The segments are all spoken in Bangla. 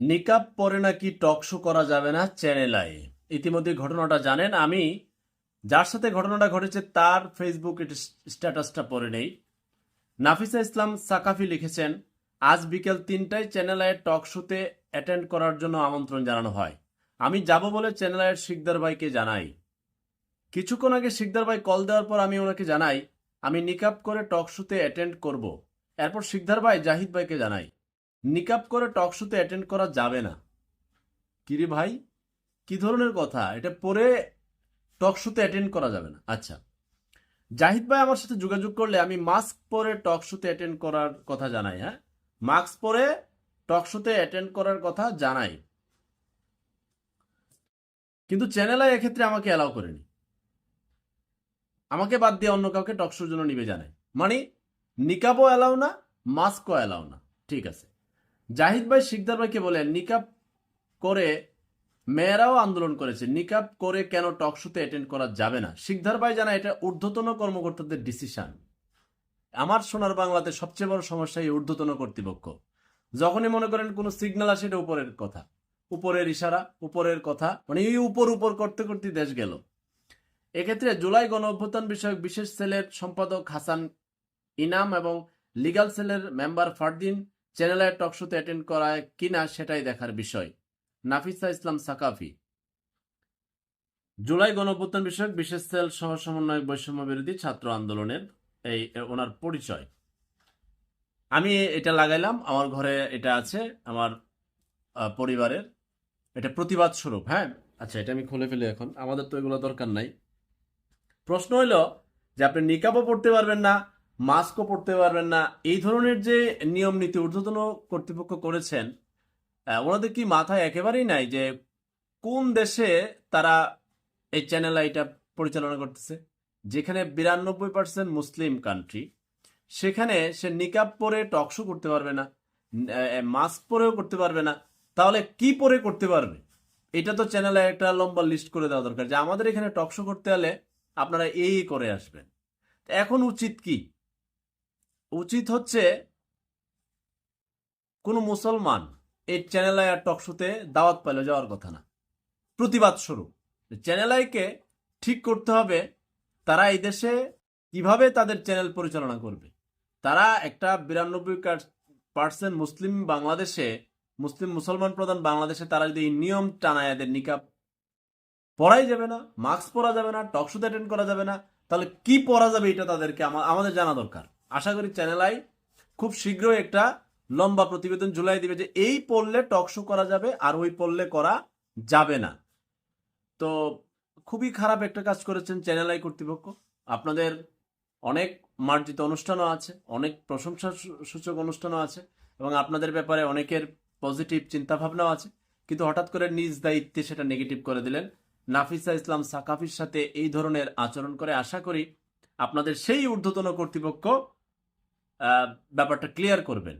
নিকাব পরে নাকি টক শো করা যাবে না চ্যানেল আয়ে ইতিমধ্যে ঘটনাটা জানেন। আমি যার সাথে ঘটনাটা ঘটেছে তার ফেসবুক স্ট্যাটাসটা পরে নেই। নাফিসা ইসলাম সাকাফি লিখেছেন, আজ বিকেল তিনটায় চ্যানেল আয়ের টক শোতে অ্যাটেন্ড করার জন্য আমন্ত্রণ জানানো হয়। আমি যাব বলে চ্যানেল আয়ের শিকদার ভাইকে জানাই। কিছুক্ষণ আগে শিকদার ভাই কল দেওয়ার পর আমি ওনাকে জানাই, আমি নিকাব করে টক শোতে অ্যাটেন্ড করব। এরপর শিকদার ভাই জাহিদ ভাইকে জানাই নিকাব করে টক শোতে অ্যাটেন্ড করা যাবে না। কিরে ভাই? কি ধরনের কথা? এটা পরে টক শোতে অ্যাটেন্ড করা যাবে না। আচ্ছা। জাহিদ ভাই আমার সাথে যোগাযোগ করলে আমি মাস্ক পরে টক শোতে অ্যাটেন্ড করার কথা জানাই হ্যাঁ? মাস্ক পরে টক শোতে অ্যাটেন্ড করার কথা জানাই। কিন্তু চ্যানেল আই এক্ষেত্রে আমাকে অ্যালাউ করেনি। আমাকে বাদ দিয়ে অন্য কাউকে টক শোর জন্য নিবে জানাই। মানে নিকাবও অ্যালাউ না, মাস্কও অ্যালাউ না। ঠিক আছে। জাহিদ ভাই শিকদার ভাইকে বলেন, নিকাব করে মেয়েরাও আন্দোলন করেছে। নিকাব করে কেন টক শোতে অ্যাটেন্ড করা যাবে না? শিকদার ভাই জানা এটা ঊর্ধ্বতন কর্মকর্তাদের ডিসিশন আমার সোনার বাংলাতে সবচেয়ে বড় সমস্যা এই ঊর্ধ্বতন কর্তৃপক্ষ। যখনই মনে করেন কোনো সিগন্যাল আসে, এটা উপরের কথা। উপরের ইশারা, উপরের কথা মানে এই উপর উপর করতে করতে দেশ গেল। এক্ষেত্রে জুলাই গণ অভ্যুত্থান বিষয়ক বিশেষ সেলের সম্পাদক হাসান ইনাম এবং লিগাল সেলের মেম্বার ফারদিন চ্যানেলের টকশোতে অ্যাটেন্ড করায় কিনা সেটাই দেখার বিষয়। নাফিসা ইসলাম সাকাফি। জুলাই গণঅভ্যুত্থান বিষয়ক বিশেষ সেল সহ সমন্বয়ক বৈষম্য বিরোধী ছাত্র আন্দোলনের এই ওনার পরিচয়। আমি এটা লাগাইলাম আমার ঘরে এটা আছে আমার পরিবারের। এটা প্রতিবাদ স্বরূপ হ্যাঁ? আচ্ছা এটা আমি খুলে ফেলি এখন। আমাদের তো এগুলো দরকার নাই। প্রশ্ন হলো যে আপনি নিকাবও পড়তে পারবেন না মাস্কও পড়তে পারবেন না। এই ধরনের যে নিয়ম নীতি ঊর্ধ্বতন কর্তৃপক্ষ করেছেন ওনাদের কি মাথায় একেবারেই নাই যে কোন দেশে তারা এই চ্যানেল আইটা পরিচালনা করতেছে? যেখানে বিরানব্বই পার্সেন্ট মুসলিম কান্ট্রি সেখানে সে নিকাব পরে টকশো করতে পারবে না মাস্ক পরেও করতে পারবে না। তাহলে কি পরে করতে পারবে? এটা তো চ্যানেলে একটা লম্বা লিস্ট করে দেওয়া দরকার যে আমাদের এখানে টকশো করতে হলে আপনারা এই করে আসবেন। এখন উচিত কি? উচিত হচ্ছে কোনো মুসলমান এই চ্যানেল আই আর টকশোতে দাওয়াত পাইলে যাওয়ার কথা না। প্রতিবাদ স্বরূপ চ্যানেল আইকে ঠিক করতে হবে তারা এই দেশে কীভাবে তাদের চ্যানেল পরিচালনা করবে। তারা একটা বিরানব্বই পার্সেন্ট মুসলিম বাংলাদেশে, মুসলিম মুসলমান প্রধান বাংলাদেশে তারা যদি নিয়ম টানায় এদের নিকাব পড়াই যাবে না মাস্ক পরা যাবে না টকশোতে অ্যাটেন্ড করা যাবে না, তাহলে কি পরা যাবে এটা তাদেরকে আমাদের জানা দরকার। আশা করি চ্যানেল আই খুব শীঘ্রই একটা লম্বা প্রতিবেদন জুলাই দিবে যে এই পড়লে টকশো করা যাবে আর ওই পড়লে করা যাবে না। তো খুবই খারাপ একটা কাজ করেছেন চ্যানেল আই কর্তৃপক্ষ। আপনাদের অনেক মার্জিত অনুষ্ঠানও আছে, অনেক প্রশংসা সূচক অনুষ্ঠানও আছে এবং আপনাদের ব্যাপারে অনেকের পজিটিভ চিন্তাভাবনাও আছে। কিন্তু হঠাৎ করে নিজ দায়িত্বে সেটা নেগেটিভ করে দিলেন। নাফিসা ইসলাম সাকাফির সাথে এই ধরনের আচরণ করে। আশা করি আপনাদের সেই ঊর্ধ্বতন কর্তৃপক্ষ ব্যাপারটা ক্লিয়ার করবেন।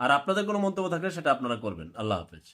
আর আপনাদের কোনো মন্তব্য থাকলে সেটা আপনারা করবেন। আল্লাহ হাফেজ।